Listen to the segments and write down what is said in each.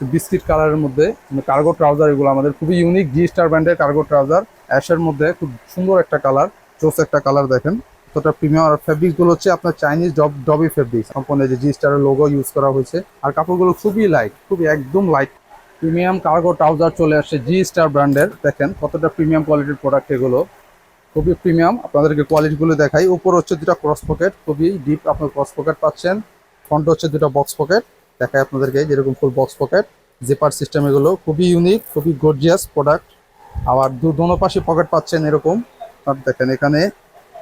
Biscuit কালারের মধ্যে cargo trouser এগুলো আমাদের খুবই ইউনিক জি স্টার ব্র্যান্ডের কার্গো ট্রাউজার অ্যাশের মধ্যে খুব সুন্দর একটা কালার চোস একটা কালার দেখেন। কতটা প্রিমিয়াম আর ফেব্রিকগুলো হচ্ছে আপনার চাইনিজ ডব ডবি ফেব্রিক সম্পূর্ণ যে জি স্টারের লোগো ইউজ করা হয়েছে। আর কাপড়গুলো খুবই লাইট খুবই একদম লাইট প্রিমিয়াম কার্গো ট্রাউজার চলে আসছে জি স্টার ব্র্যান্ডের দেখেন কতটা প্রিমিয়াম কোয়ালিটির প্রোডাক্ট এগুলো। খুবই প্রিমিয়াম আপনাদেরকে কোয়ালিটিগুলো দেখাই। উপর হচ্ছে দুটা ক্রস পকেট খুবই ডিপ আপনার ক্রস পকেট পাচ্ছেন। ফ্রন্ট হচ্ছে দুটা বক্স পকেট দেখাই আপনাদেরকে যেরকম full box pocket zipper system এগুলো, খুবই ইউনিক খুবই গর্জিয়াস প্রোডাক্ট আবার দু দোনো পাশে পকেট পাচ্ছেন এরকম। আপনার দেখেন এখানে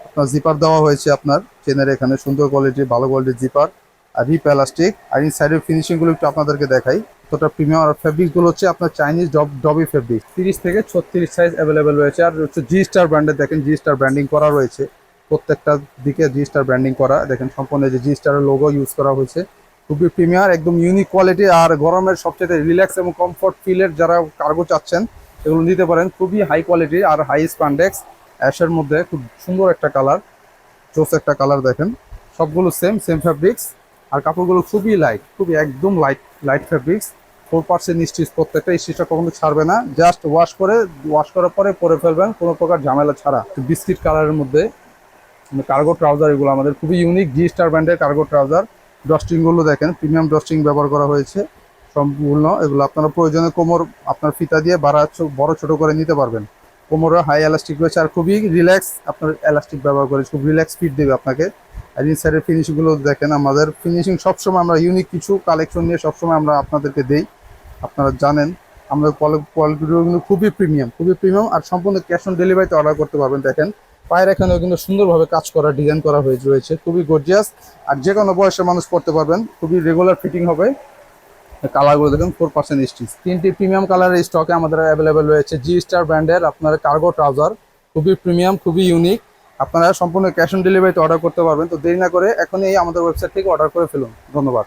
আপনার জিপার দেওয়া হয়েছে আপনার চেনের এখানে, সুন্দর কোয়ালিটির ভালো কোয়ালিটির জিপার আর রিপ এলাস্টিক আর ইন সাইডের ফিনিশিংগুলো একটু আপনাদেরকে দেখাই। কতটা প্রিমিয়াম আর ফেব্রিকগুলো হচ্ছে আপনার চাইনিজ ডব ডবি ফেব্রিক তিরিশ থেকে ছত্রিশ সাইজ অ্যাভেলেবেল রয়েছে। আর হচ্ছে জি স্টার ব্র্যান্ডের দেখেন জি স্টার ব্র্যান্ডিং করা রয়েছে। প্রত্যেকটা দিকে জি স্টার ব্র্যান্ডিং করা। দেখেন সম্পূর্ণ যে জি স্টারের লোগো ইউজ করা হয়েছে। খুবই প্রিমিয়ার, একদম ইউনিক কোয়ালিটি আর গরমের সবচেয়ে রিল্যাক্স এবং কমফোর্ট ফিলের যারা কার্গো চাচ্ছেন, এগুলো নিতে পারেন। খুবই হাই কোয়ালিটি আর হাই স্পান্ডেক্স অ্যাশের মধ্যে খুব সুন্দর একটা কালার চোস একটা কালার দেখেন। সবগুলো সেম সেম ফ্যাব্রিক্স আর কাপড়গুলো খুবই লাইট খুবই একদম light light fabrics four percent stitch প্রত্যেকটা স্টিচটা কখনো ছাড়বে না জাস্ট ওয়াশ করে ওয়াশ করার পরে পরে ফেলবেন, কোনো প্রকার ঝামেলা ছাড়া। বিস্কিট কালারের মধ্যে কার্গো ট্রাউজার এগুলো আমাদের খুবই ইউনিক জি স্টার ব্র্যান্ডের কার্গো ট্রাউজার ডস্টিংগুলো দেখেন প্রিমিয়াম ডস্টিং ব্যবহার করা হয়েছে, সম্পূর্ণ এগুলো। আপনারা প্রয়োজনে কোমর, আপনার ফিতা দিয়ে বাড়া বড় ছোট করে নিতে পারবেন। কোমরে হাই এলাস্টিক রয়েছে আর খুবই রিল্যাক্স আপনার এলাস্টিক ব্যবহার করে খুব রিল্যাক্স ফিট দেবে আপনাকে। আর ইনসাইডের ফিনিশিংগুলো দেখেন, আমাদের ফিনিশিং সবসময় আমরা ইউনিক কিছু কালেকশন নিয়ে সবসময় আমরা আপনাদেরকে দেই। আপনারা জানেন আমরা কোয়ালিটিগুলো খুবই প্রিমিয়াম খুবই প্রিমিয়াম আর সম্পূর্ণ ক্যাশ অন ডেলিভারিতে অর্ডার করতে পারবেন, দেখেন। পায়ের এখানেও কিন্তু সুন্দরভাবে কাজ করা ডিজাইন করা হয়েছে রয়েছে। খুবই গর্জিয়াস আর যে কোনো বয়সের মানুষ পড়তে পারবেন। খুবই রেগুলার ফিটিং হবে। কালারগুলো দেখুন ফোর পার্সেন্ট স্টিচ তিনটি প্রিমিয়াম কালারের স্টকে আমাদের অ্যাভেলেবেল রয়েছে জি স্টার ব্র্যান্ডের আপনার কার্গো ট্রাউজার খুবই প্রিমিয়াম খুবই ইউনিক আপনারা সম্পূর্ণ ক্যাশ অন ডেলিভারিতে অর্ডার করতে পারবেন। তো দেরি না করে এখনই আমাদের ওয়েবসাইট থেকে অর্ডার করে ফেলুন। ধন্যবাদ।